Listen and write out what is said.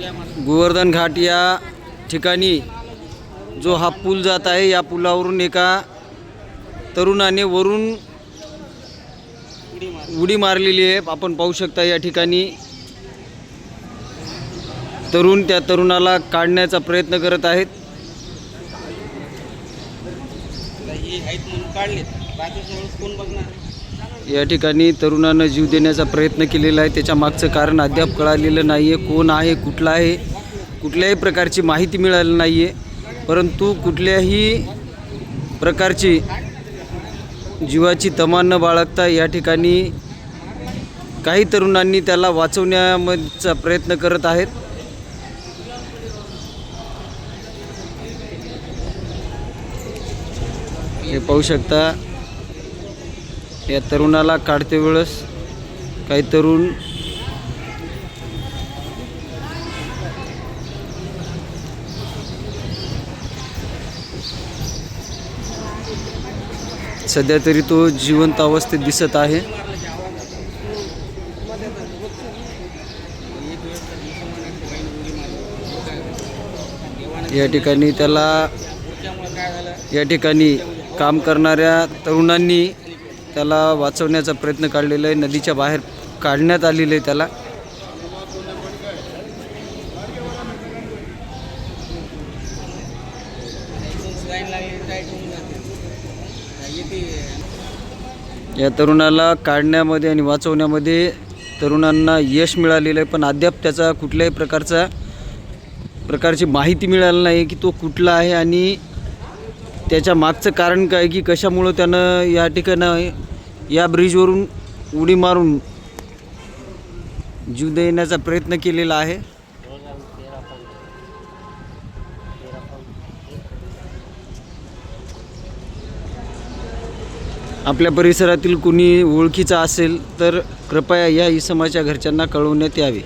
गोवर्धन घाट या ठिकाणी जो हा पूल जात आहे या पुलावरून एका तरुणाने वरून उडी मारलेली आहे. आपण पाहू शकता या ठिकाणी तरुण त्या तरुणाला काढण्याचा प्रयत्न करत आहेत. काढले कोण बघणार? या ठिकाणी तरुणानं जीव देण्याचा प्रयत्न केलेला आहे. त्याच्या मागचं कारण अद्याप कळालेलं नाही आहे कोण आहे कुठला आहे कुठल्याही प्रकारची माहिती मिळाली नाही आहे परंतु कुठल्याही प्रकारची जीवाची तमा न बाळगता या ठिकाणी काही तरुणांनी त्याला वाचवण्याचा प्रयत्न करत आहेत. हे पाहू शकता. या तरुणाला काढते वेळेस. काही तरुण सध्या तरी तो जिवंत अवस्थेत दिसत आहे. या ठिकाणी त्याला या ठिकाणी काम करणाऱ्या तरुणांनी त्याला वाचवण्याचा प्रयत्न काढलेला आहे. नदीच्या बाहेर काढण्यात आलेलं आहे त्याला. या तरुणाला काढण्यामध्ये आणि वाचवण्यामध्ये तरुणांना यश मिळालेलं आहे. पण अद्याप त्याचा कुठल्याही प्रकारचा प्रकारची माहिती मिळाली नाही की तो कुठला आहे आणि त्याच्या मागचं कारण काय की कशामुळं त्यानं या ठिकाणं या ब्रिजवरून उडी मारून जीव देण्याचा प्रयत्न केलेला आहे? आपल्या परिसरातील कुणी ओळखीचा असेल तर कृपया या इसमाच्या घरच्यांना कळवण्यात यावे.